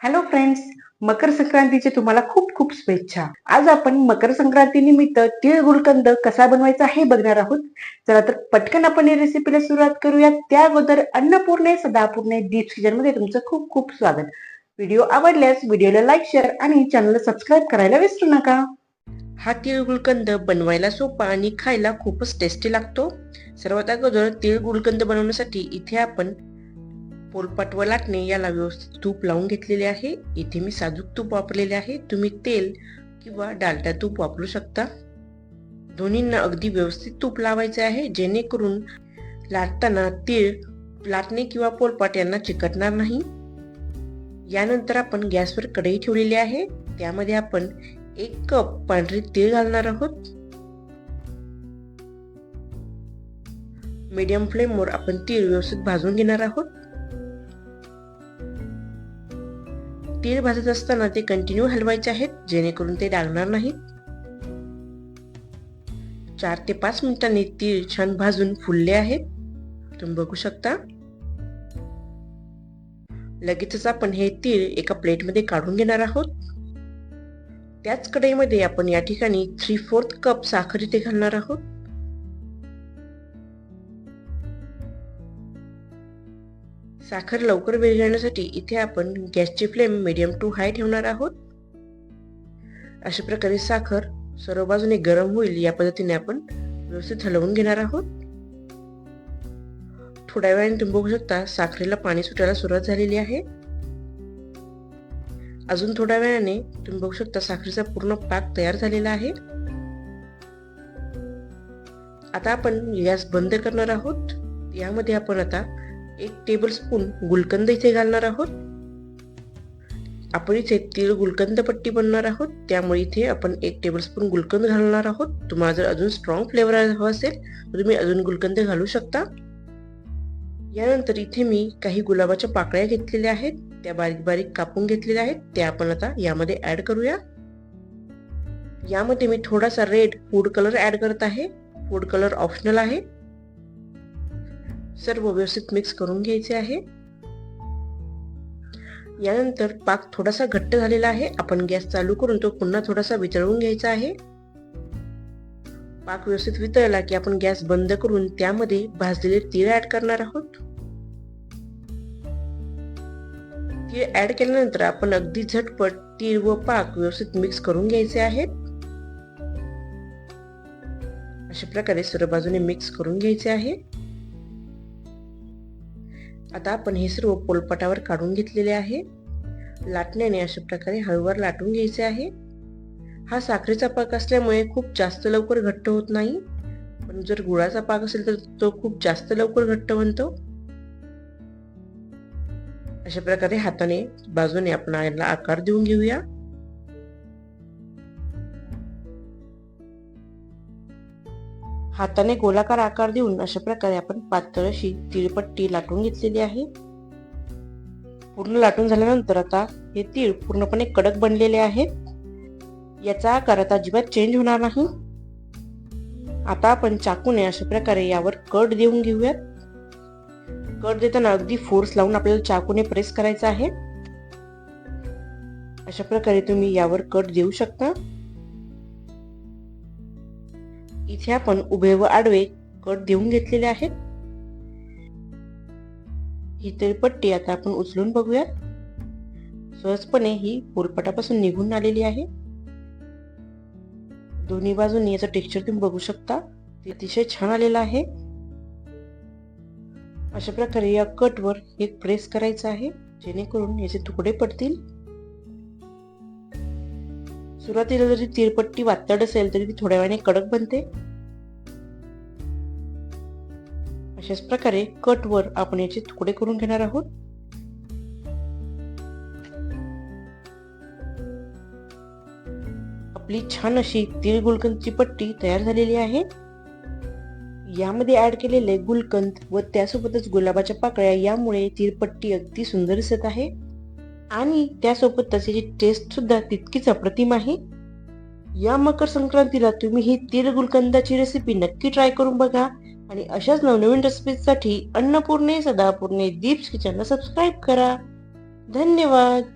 Hello friends मकर संक्रांतीचे तुम्हाला खूप खूप शुभेच्छा. आज आपण मकर संक्रांती निमित्त तीळ गुलकंद कसा बनवायचा हे बघणार आहोत. चला तर पटकन आपण या रेसिपीला सुरुवात करूया त्या अगोदर अन्नपूर्णे सदापूर्णे डीप सीजनमध्ये तुमचं खूप खूप स्वागत. व्हिडिओ आवडल्यास व्हिडिओला लाईक शेअर आणि चॅनलला सबस्क्राईब करायला विसरू नका. हा तीळ गुलकंद बनवायला सोपा आणि खायला खूपच टेस्टी लागतो. सर्वात अगोदर तीळ गुलकंद बनवण्यासाठी इथे आपण पोलपाट व लाटणे याला व्यवस्थित तूप लावून घेतलेले आहे. इथे मी साजूक तूप वापरलेले आहे. तुम्ही तेल किंवा डालटा तूप वापरू शकता. दोन्हींना अगदी व्यवस्थित तूप लावायचे आहे. जेणेकरून लाटताना तीळ लाटणे किंवा पोलपाट यांना चिकटणार नाही. यानंतर आपण गॅसवर कढई ठेवलेली आहे. त्यामध्ये आपण एक कप पांढरे तीळ घालणार आहोत. मीडियम फ्लेमवर आपण तीळ व्यवस्थित भाजून घेणार आहोत. तीळ भाजत असताना ते कंटिन्यू हलवायचे आहेत जेणेकरून ते डागणार नाहीत. चार ते पाच मिनिटांनी तीळ छान भाजून फुलले आहेत. तुम्ही बघू शकता. लगेचच आपण हे तीळ एका प्लेटमध्ये काढून घेणार आहोत. त्याच कढईमध्ये आपण या ठिकाणी थ्री फोर्थ कप साखर इथे घालणार आहोत. साखर लवकर विरघळण्यासाठी इथे आपण गॅसची फ्लेम मीडियम टू हाय ठेवणार आहोत. अशा प्रकारे साखर सर्व बाजूने गरम होईल या पद्धतीने आपण व्यवस्थित हलवून घेणार आहोत. थोड्या वेळाने तुम्ही बघू शकता साखरेला पाणी सुटायला सुरुवात झालेली आहे. अजून थोड्या वेळाने तुम्ही बघू शकता साखरेचा पूर्ण पाक तयार झालेला आहे. आता आपण गॅस बंद करणार आहोत. यामध्ये आपण आता एक टेबलस्पून गुलकंद इथे घालणार आहोत. आपण इथे तीळ गुलकंद पट्टी बनणार आहोत. त्यामुळे इथे आपण एक टेबलस्पून गुलकंद घालणार आहोत. तुम्हाला जर अजून स्ट्रॉंग फ्लेवर हवा असेल तर तुम्ही अजून गुलकंद घालू शकता. यानंतर इथे मी काही गुलाबाच्या पाकळ्या घेतलेल्या आहेत. त्या बारीक बारीक कापून घेतलेल्या आहेत. त्या आपण आता यामध्ये ऍड करूया. यामध्ये मी थोडासा रेड फूड कलर ऍड करत आहे. फूड कलर ऑप्शनल आहे. सर्व व्यवस्थित मिक्स करून घ्यायचे आहे. यानंतर पाक थोडासा घट्ट झालेला आहे. आपण गॅस चालू करून तो पुन्हा थोडासा वितळवून घ्यायचा आहे. पाक व्यवस्थित वितळला की आपण गॅस बंद करून त्यामध्ये भाजलेले तीळ ऍड करणार आहोत. तीळ ऍड केल्यानंतर आपण अगदी झटपट तीळ व पाक व्यवस्थित मिक्स करून घ्यायचे आहेत. अशा प्रकारे सर्व बाजूने मिक्स करून घ्यायचे आहे. आता आपण हे सर्व पोलपटावर काढून घेतलेले आहे. लाटण्याने अशा प्रकारे हळूवार लाटून घ्यायचे आहे. हा साखरेचा पाक असल्यामुळे खूप जास्त लवकर घट्ट होत नाही. पण जर गुळाचा पाक असेल तर तो खूप जास्त लवकर घट्ट बनतो. अशा प्रकारे हाताने बाजूने आपण याला आकार देऊन घेऊया. हाताने गोलाकार आकार देऊन अशा प्रकारे आपण पातळ अशी तिळपट्टी लाटून घेतलेली आहे. पूर्ण लाटून झाल्यानंतर आता हे तीळ पूर्णपणे कडक बनलेले आहेत याचा आकार आता अजिबात चेंज होणार नाही. आता आपण चाकूने अशा प्रकारे यावर कट देऊन घेऊयात. कट देताना अगदी फोर्स लावून आपल्याला चाकूने प्रेस करायचा आहे. अशा प्रकारे तुम्ही यावर कट देऊ शकता. इथे आपण उभे व आडवे कट देऊन घेतलेले आहेत. ही तळपट्टी आता आपण उचलून बघूयात. सहजपणे ही पोलपटापासून निघून आलेली आहे. दोन्ही बाजूनी याचं टेक्स्चर तुम्ही बघू शकता. ते अतिशय छान आलेलं आहे. अशा प्रकारे या कटवर एक प्रेस करायचं आहे. जेणेकरून याचे तुकडे पडतील. सुरुवातीला जरी तिरपट्टी वातड असेल तरी ती थोड्या वेळाने कडक बनते. अशाच प्रकारे कटवर आपण याचे तुकडे करून घेणार आहोत. आपली छान अशी तीळ गुलकंदची पट्टी तयार झालेली आहे. यामध्ये ऍड केलेले गुलकंद व त्यासोबतच गुलाबाच्या पाकळ्या यामुळे तीळपट्टी अगदी सुंदर दिसत आहे. आणि त्यासोबत त्याची टेस्ट सुद्धा तितकीच अप्रतिम आहे. या मकर संक्रांतीला तुम्ही ही तीळ गुलकंदाची रेसिपी नक्की ट्राय करून बघा. आणि अशाच नवनवीन रेसिपीजसाठी अन्नपूर्णे सदापूर्णे दीप्स किचनला सबस्क्राईब करा. धन्यवाद.